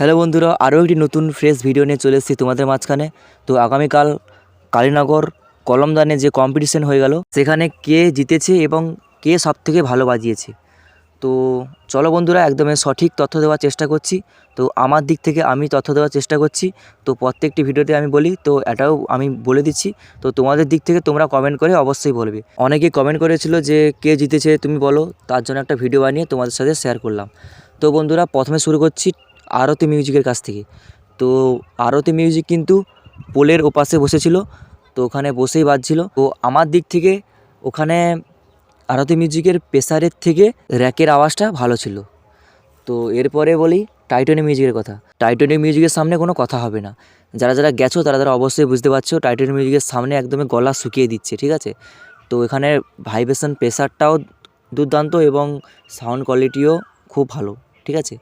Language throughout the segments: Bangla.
হ্যালো বন্ধুরা, আরও একটি নতুন ফ্রেশ ভিডিও নিয়ে চলে এসেছি তোমাদের মাঝখানে। তো আগামীকাল কালীনগর কলমদানে যে কম্পিটিশন হয়ে গেল, সেখানে কে জিতেছে এবং কে সব থেকে ভালো বাজিয়েছে। তো চলো বন্ধুরা, একদমই সঠিক তথ্য দেওয়ার চেষ্টা করছি। তো আমার দিক থেকে আমি তথ্য দেওয়ার চেষ্টা করছি। তো প্রত্যেকটি ভিডিওতে আমি বলি, তো এটাও আমি বলে দিচ্ছি। তো তোমাদের দিক থেকে তোমরা কমেন্ট করে অবশ্যই বলবে। অনেকে কমেন্ট করেছিল যে, কে জিতেছে তুমি বলো, তার জন্য একটা ভিডিও বানিয়ে তোমাদের সাথে শেয়ার করলাম। তো বন্ধুরা, প্রথমে শুরু করছি আরতি মিউজিকের কাছ থেকে। তো আরতি মিউজিক কিন্তু পোলের ওপাশে বসেছিল, তো ওখানে বসেই বাজছিল। তো আমার দিক থেকে ওখানে আরতি মিউজিকের প্রেসারের থেকে র্যাকের আওয়াজটা ভালো ছিল। তো এরপরে বলি টাইটনি মিউজিকের কথা। টাইটনি মিউজিকের সামনে কোনো কথা হবে না। যারা যারা গেছো তারা তারা অবশ্যই বুঝতে পারছ টাইটনি মিউজিকের সামনে একদমই গলা শুকিয়ে দিচ্ছে, ঠিক আছে? তো এখানে ভাইব্রেশন, প্রেসারটাও দুর্দান্ত এবং সাউন্ড কোয়ালিটিও খুব ভালো, ঠিক আছে?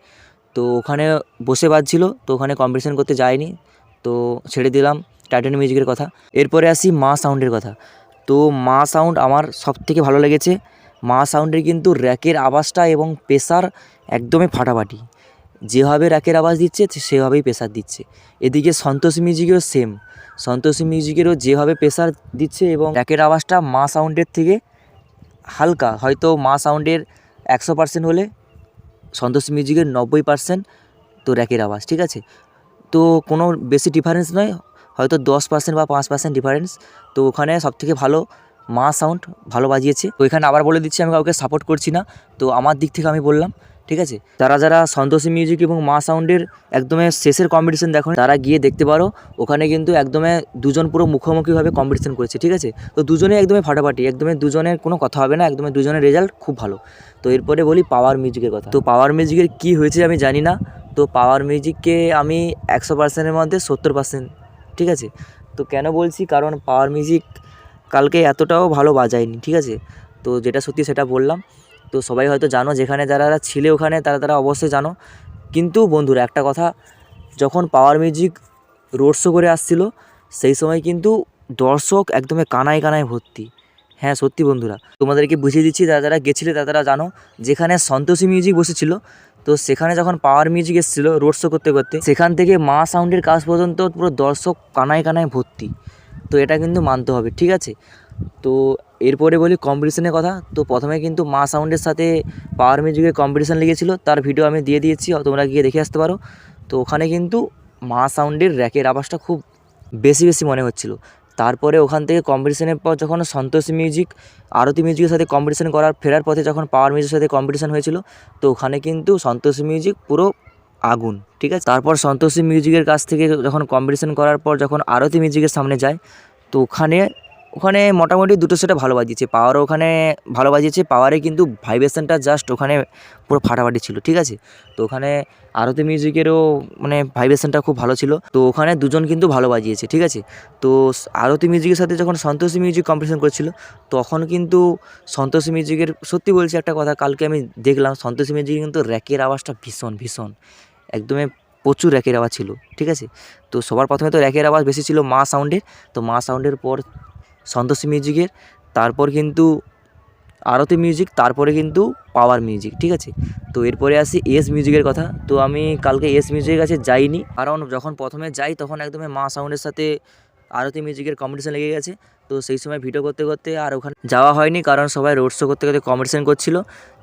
তো ওখানে বসে বাজছিল, তো ওখানে কম্পিটিশন করতে যাইনি তো ছেড়ে দিলাম টাইটান মিউজিকের কথা। এরপরে আসি মা সাউন্ডের কথা। তো মা সাউন্ড আমার সব থেকে ভালো লেগেছে। মা সাউন্ডের কিন্তু র্যাকের আওয়াজটা এবং প্রেসার একদমই ফাটাফাটি। যেভাবে র্যাকের আওয়াজ দিচ্ছে সেভাবেই প্রেসার দিচ্ছে। এদিকে সন্তোষ মিউজিকেও সেম সন্তোষ মিউজিকেরও যেভাবে প্রেসার দিচ্ছে এবং র্যাকের আওয়াজটা মা সাউন্ডের থেকে হালকা। হয়তো মা সাউন্ডের একশো পার্সেন্ট হলে সন্তোষ মিউজিকের নব্বই পার্সেন্ট তো র্যাকের আওয়াজ, ঠিক আছে? তো কোনো বেশি ডিফারেন্স নয়, হয়তো দশ পার্সেন্ট বা পাঁচ পার্সেন্ট ডিফারেন্স তো ওখানে সবথেকে ভালো মা সাউন্ড ভালো বাজিয়েছে। তো এখানে আবার বলে দিচ্ছি, আমি কাউকে সাপোর্ট করছি না। তো আমার দিক থেকে আমি বললাম ঠিক আছে? যারা যারা সন্তোষী মিউজিক এবং মা সাউন্ডের একদমে শেষের কম্পিটিশন দেখো, তারা গিয়ে দেখতে পারো, ওখানে কিন্তু একদমে দুজন পুরো মুখোমুখিভাবে কম্পিটিশন করেছে, ঠিক আছে? তো দুজনে একদমই ফাটাফাটি, একদমে দুজনের কোনো কথা হবে না একদমই দুজনের রেজাল্ট খুব ভালো। তো এরপরে বলি পাওয়ার মিউজিকের কথা। তো পাওয়ার মিউজিকের কী হয়েছে আমি জানি না, তো পাওয়ার মিউজিককে আমি একশো পার্সেন্টের মধ্যে সত্তর পার্সেন্ট ঠিক আছে? তো কেন বলছি? কারণ পাওয়ার মিউজিক কালকে এতটাও ভালো বাজায়নি, ঠিক আছে? তো যেটা সত্যি সেটা বললাম। তো সবাই হয়তো জানো, যেখানে যারা ছিলে ওখানে, তারা তারা অবশ্যই জানো। কিন্তু বন্ধুরা, একটা কথা, যখন পাওয়ার মিউজিক রোড শো করে আসছিল, সেই সময় কিন্তু দর্শক একদমই কানায় কানায় ভর্তি। হ্যাঁ সত্যি বন্ধুরা, তোমাদেরকে বুঝিয়ে দিচ্ছি, যারা যারা গেছিলে, তারা তারা জানো, যেখানে সন্তোষী মিউজিক বসেছিল, তো সেখানে যখন পাওয়ার মিউজিক এসেছিল রোড শো করতে করতে, সেখান থেকে মা সাউন্ডের কাজ পর্যন্ত পুরো দর্শক কানায় কানায় ভর্তি। তো এটা কিন্তু মানতে হবে, ঠিক আছে? তো এরপরে বলি কম্পিটিশনের কথা, তো প্রথমে কিন্তু মা সাউন্ডের সাথে পাওয়ার মিউজিকের কম্পিটিশান লেগেছিলো, তার ভিডিও আমি দিয়ে দিয়েছি তোমরা গিয়ে দেখে আসতে পারো। তো ওখানে কিন্তু মা সাউন্ডের র্যাকের আওয়াজটা খুব বেশি বেশি মনে হচ্ছিল। তারপরে ওখান থেকে কম্পিটিশনের পর যখন সন্তোষ মিউজিক আরতি মিউজিকের সাথে কম্পিটিশন করার, ফেরার পথে যখন পাওয়ার মিউজিকের সাথে কম্পিটিশন হয়েছিল, তো ওখানে কিন্তু সন্তোষ মিউজিক পুরো আগুন, ঠিক আছে? তারপর সন্তোষী মিউজিকের কাছ থেকে যখন কম্পিটিশন করার পর যখন আরতি মিউজিকের সামনে যায়, তো ওখানে ওখানে মোটামুটি দুটো সেটা ভালো বাজিয়েছে। পাওয়ারও ওখানে ভালো বাজিয়েছে পাওয়ারে কিন্তু ভাইব্রেশনটা জাস্ট ওখানে পুরো ফাটাফাটি ছিল, ঠিক আছে? তো ওখানে আরতি মিউজিকেরও মানে ভাইব্রেশনটা খুব ভালো ছিল। তো ওখানে দুজন কিন্তু ভালো বাজিয়েছে, ঠিক আছে? তো আরতি মিউজিকের সাথে যখন সন্তোষী মিউজিক কম্পিটিশন করছিল, তখন কিন্তু সন্তোষী মিউজিকের সত্যি বলছি একটা কথা, কালকে আমি দেখলাম সন্তোষী মিউজিকের কিন্তু র্যাকের আওয়াজটা ভীষণ ভীষণ। একদমই প্রচুর র্যাকের আওয়াজ ছিল, ঠিক আছে? তো সবার প্রথমে তো র্যাকের আওয়াজ বেশি ছিল মা সাউন্ডের তো মা সাউন্ডের পর সন্তোষী মিউজিকের, তারপর কিন্তু আরতি মিউজিক, তারপরে কিন্তু পাওয়ার মিউজিক, ঠিক আছে? তো এরপরে আসি এস মিউজিকের কথা। তো আমি কালকে এস মিউজিকের কাছে যাইনি। কারণ যখন প্রথমে যাই, তখন একদমই মা সাউন্ডের সাথে আরতি মিউজিকের কম্পিটিশন লেগে গেছে। তো সেই সময় ভিডিও করতে করতে আর ওখানে যাওয়া হয়নি, কারণ সবাই রোড শো করতে করতে কম্পিটিশন করছিল।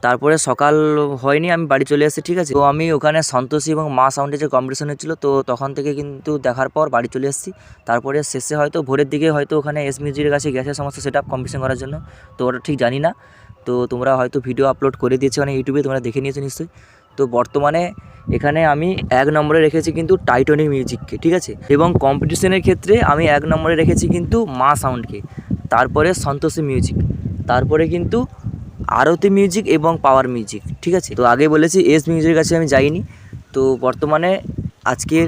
তারপরে সকাল হয়নি, আমি বাড়ি চলে আসি ঠিক আছে? তো আমি ওখানে সন্তোষী এবং মা সাউন্ডের যে কম্পিটিশন হচ্ছিল, তো তখন থেকে কিন্তু দেখার পর বাড়ি চলে এসেছি। তারপরে শেষে হয়তো ভোরের দিকে হয়তো ওখানে এস মিউজিকের কাছে গেছে সমস্ত সেট আপ কম্পিটিশন করার জন্য। তো ওটা ঠিক জানি না। তো তোমরা হয়তো ভিডিও আপলোড করে দিয়েছ মানে ইউটিউবে তোমরা দেখে নিয়েছো নিশ্চয়ই। তো বর্তমানে এখানে আমি এক নম্বরে রেখেছি কিন্তু টাইটনি মিউজিককে ঠিক আছে? এবং কম্পিটিশনের ক্ষেত্রে আমি এক নম্বরে রেখেছি কিন্তু মা সাউন্ডকে তারপরে সন্তোষী মিউজিক তারপরে কিন্তু আরতি মিউজিক এবং পাওয়ার মিউজিক ঠিক আছে? তো আগে বলেছি এস মিউজিকের কাছে আমি যাইনি, তো বর্তমানে আজকের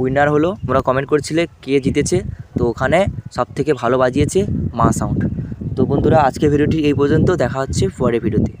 উইনার হলো, তোমরা কমেন্ট করছিলে কে জিতেছে, তো ওখানে সব থেকে ভালো বাজিয়েছে মা সাউন্ড তো বন্ধুরা আজকে ভিডিওটি এই পর্যন্ত, দেখা হচ্ছে পরে ভিডিওতে।